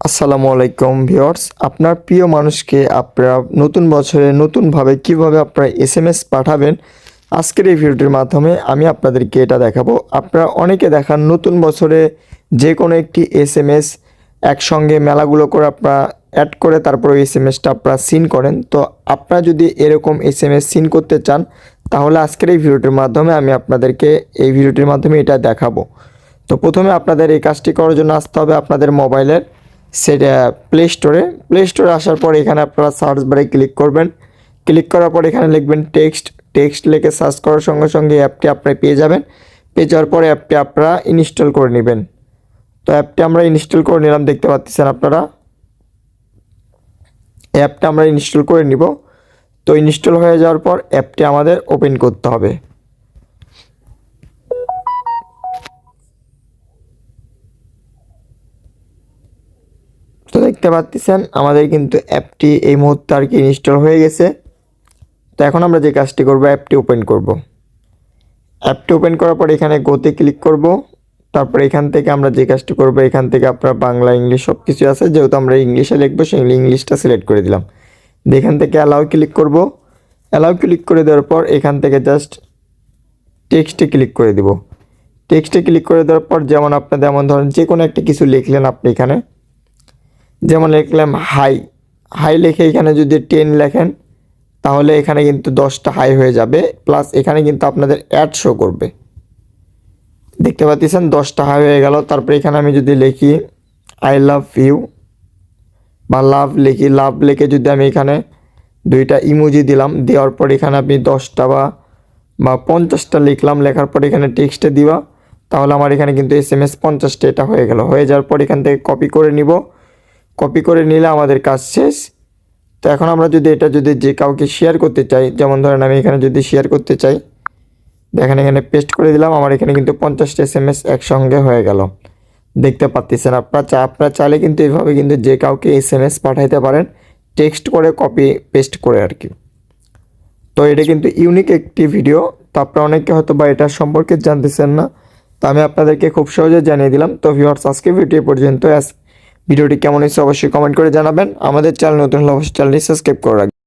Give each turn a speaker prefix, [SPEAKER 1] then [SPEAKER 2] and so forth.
[SPEAKER 1] আসসালামু আলাইকুম ভিউয়ার্স। আপনার প্রিয় মানুষকে আপনারা নতুন বছরে নতুনভাবে কীভাবে আপনারা এস এম এস পাঠাবেন, আজকের এই ভিডিওটির মাধ্যমে আমি আপনাদেরকে এটা দেখাবো। আপনারা অনেকে দেখান নতুন বছরে যে কোনো একটি এস এম এস একসঙ্গে মেলাগুলো করে আপনারা অ্যাড করে তারপরে এস এম এসটা আপনারা সিন করেন। তো আপনারা যদি এরকম এস এম এস সিন করতে চান, তাহলে আজকের এই ভিডিওটির মাধ্যমে আমি আপনাদেরকে এই ভিডিওটির মাধ্যমে এটা দেখাবো। তো প্রথমে আপনাদের এই কাজটি করার জন্য আসতে হবে আপনাদের মোবাইলের সেটা প্লে স্টোরে প্লে স্টোরে আসার পর এখানে আপনারা সার্চ বারে ক্লিক করবেন। ক্লিক করার পর এখানে লিখবেন টেক্সট টেক্সট লিখে সার্চ করার সঙ্গে সঙ্গে অ্যাপটি আপনি পেয়ে যাবেন। পেয়ে যাওয়ার পরে অ্যাপটি আপনারা ইনস্টল করে নেবেন। তো অ্যাপটি আমরা ইনস্টল করে নিলাম, দেখতে পাচ্ছেন আপনারা। অ্যাপটা আমরা ইনস্টল করে নিব। তো ইনস্টল হয়ে যাওয়ার পর অ্যাপটি আমাদের ওপেন করতে হবে। দেখতে পাচ্ছেন আমাদের কিন্তু অ্যাপটি এই মুহূর্তে আর কি ইনস্টল হয়ে গেছে। তো এখন আমরা যে কাজটি করব, অ্যাপটি ওপেন করব। অ্যাপটি ওপেন করার পর এখানে গোতে ক্লিক করব। তারপর এখান থেকে আমরা যে কাজটি করব, এখান থেকে আপনার বাংলা, ইংলিশ সব কিছু আছে। যেহেতু আমরা ইংলিশে লিখব, সেই ইংলিশটা সিলেক্ট করে দিলাম। এখান থেকে অ্যালাউ ক্লিক করব। অ্যালাউ ক্লিক করে দেওয়ার পর এখান থেকে জাস্ট টেক্সটে ক্লিক করে দিব। টেক্সটে ক্লিক করে দেওয়ার পর যেমন আপনাদের এমন ধরেন যে কোনো একটা কিছু লিখলেন আপনি এখানে। যেমন লিখলাম হাই হাই লিখে এখানে যদি টেন লেখেন, তাহলে এখানে কিন্তু দশটা হাই হয়ে যাবে প্লাস এখানে কিন্তু আপনাদের অ্যাড শো করবে। দেখতে পাচ্ছেন, দশটা হাই হয়ে গেল, তারপরে এখানে আমি যদি লিখি আই লাভ ইউ বা লাভ লিখি লাভ লিখে যদি আমি এখানে দুইটা ইমোজি দিলাম, দেওয়ার পর এখানে আপনি দশটা বা বা পঞ্চাশটা লিখলাম, লেখার পর এখানে টেক্সটে দিবা, তাহলে আমার এখানে কিন্তু এস এম এস পঞ্চাশটা এটা হয়ে গেল। হয়ে যাওয়ার পর এখান থেকে কপি করে নিব। কপি করে নিলে আমাদের কাজ শেষ। তো এখন আমরা যদি এটা যদি যে কাউকে শেয়ার করতে চাই, যেমন ধরেন আমি এখানে যদি শেয়ার করতে চাই, দেখেন এখানে পেস্ট করে দিলাম, আমার এখানে কিন্তু পঞ্চাশটা এস এম এস একসঙ্গে হয়ে গেল। দেখতে পাচ্ছেন আপনারা, চা আপনারা চাইলে কিন্তু এইভাবে কিন্তু যে কাউকে এস এম এস পাঠাইতে পারেন টেক্সট করে কপি পেস্ট করে আর কি। তো এটা কিন্তু ইউনিক একটি ভিডিও তো আপনারা অনেকে হয়তো বা এটা সম্পর্কে জানতেছেন না, তো আমি আপনাদেরকে খুব সহজে জানিয়ে দিলাম। তো ভিউয়ার্স আজকে ভিডিও পর্যন্ত ভিডিওটি কেমন হয়েছে অবশ্যই কমেন্ট করে জানাবেন। আমাদের চ্যানেল নতুন হলে অবশ্যই চ্যানেলটি সাবস্ক্রাইব করে রাখবেন।